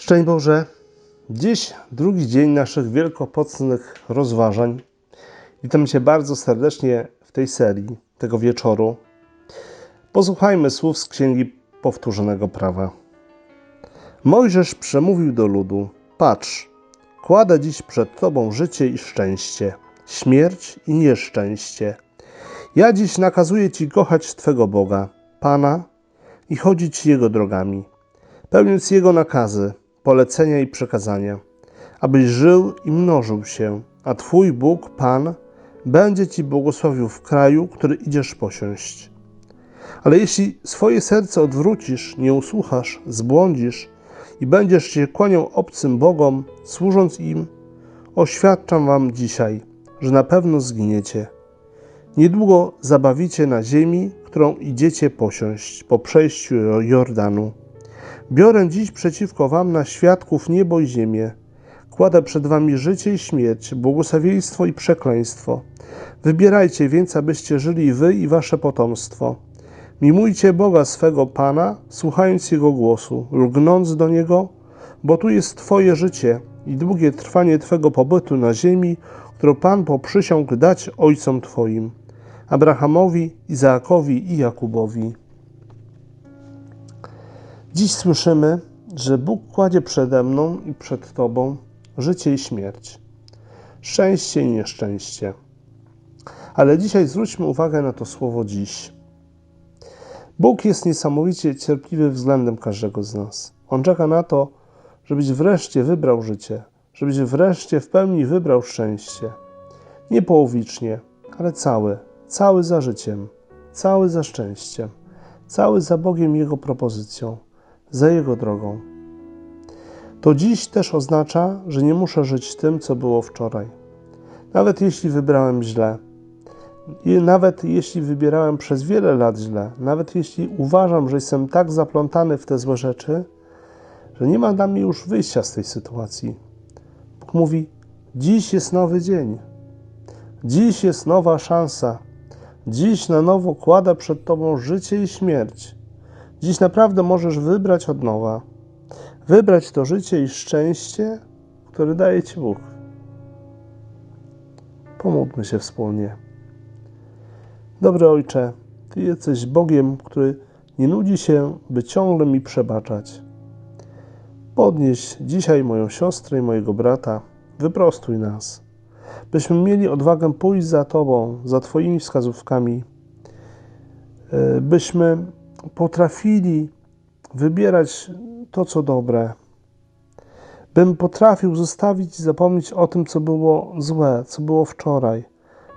Szczęść Boże. Dziś drugi dzień naszych wielkopocnych rozważań. Witam Cię bardzo serdecznie w tej serii, tego wieczoru. Posłuchajmy słów z Księgi Powtórzonego Prawa. Mojżesz przemówił do ludu: Patrz, kładę dziś przed Tobą życie i szczęście, śmierć i nieszczęście. Ja dziś nakazuję Ci kochać Twego Boga, Pana, i chodzić Jego drogami, pełniąc Jego nakazy, polecenia i przekazania, abyś żył i mnożył się, a Twój Bóg, Pan, będzie Ci błogosławił w kraju, który idziesz posiąść. Ale jeśli swoje serce odwrócisz, nie usłuchasz, zbłądzisz i będziesz się kłaniał obcym Bogom, służąc im, oświadczam Wam dzisiaj, że na pewno zginiecie. Niedługo zabawicie na ziemi, którą idziecie posiąść po przejściu Jordanu. Biorę dziś przeciwko wam na świadków niebo i ziemię. Kładę przed wami życie i śmierć, błogosławieństwo i przekleństwo. Wybierajcie więc, abyście żyli wy i wasze potomstwo. Miłujcie Boga swego Pana, słuchając Jego głosu, lgnąc do Niego, bo tu jest Twoje życie i długie trwanie Twego pobytu na ziemi, którą Pan poprzysiągł dać ojcom Twoim, Abrahamowi, Izaakowi i Jakubowi. Dziś słyszymy, że Bóg kładzie przede mną i przed Tobą życie i śmierć, szczęście i nieszczęście. Ale dzisiaj zwróćmy uwagę na to słowo dziś. Bóg jest niesamowicie cierpliwy względem każdego z nas. On czeka na to, żebyś wreszcie wybrał życie, żebyś wreszcie w pełni wybrał szczęście. Nie połowicznie, ale cały, cały za życiem, cały za szczęściem, cały za Bogiem i Jego propozycją, za Jego drogą. To dziś też oznacza, że nie muszę żyć tym, co było wczoraj. Nawet jeśli wybrałem źle, nawet jeśli wybierałem przez wiele lat źle, nawet jeśli uważam, że jestem tak zaplątany w te złe rzeczy, że nie ma dla mnie już wyjścia z tej sytuacji. Bóg mówi: Dziś jest nowy dzień. Dziś jest nowa szansa. Dziś na nowo kładę przed Tobą życie i śmierć. Dziś naprawdę możesz wybrać od nowa. Wybrać to życie i szczęście, które daje Ci Bóg. Pomódlmy się wspólnie. Dobry Ojcze, Ty jesteś Bogiem, który nie nudzi się, by ciągle mi przebaczać. Podnieś dzisiaj moją siostrę i mojego brata, wyprostuj nas, byśmy mieli odwagę pójść za Tobą, za Twoimi wskazówkami, e, byśmy potrafili wybierać to, co dobre, bym potrafił zostawić i zapomnieć o tym, co było złe, co było wczoraj.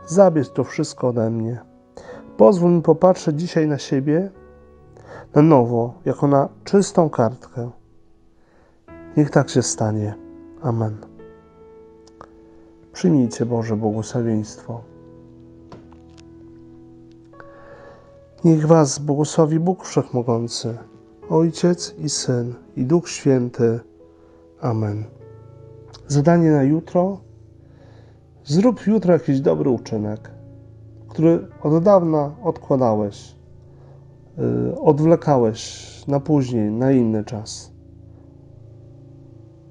Zabierz to wszystko ode mnie. Pozwól mi popatrzeć dzisiaj na siebie na nowo, jako na czystą kartkę. Niech tak się stanie. Amen. Przyjmijcie Boże błogosławieństwo. Niech Was błogosławi Bóg Wszechmogący, Ojciec i Syn i Duch Święty. Amen. Zadanie na jutro. Zrób jutro jakiś dobry uczynek, który od dawna odkładałeś, yy, odwlekałeś na później, na inny czas.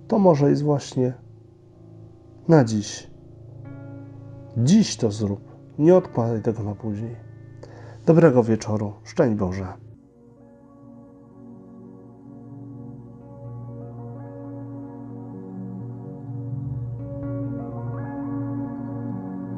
To może jest właśnie na dziś. Dziś to zrób. Nie odkładaj tego na później. Dobrego wieczoru. Szczęść Boże.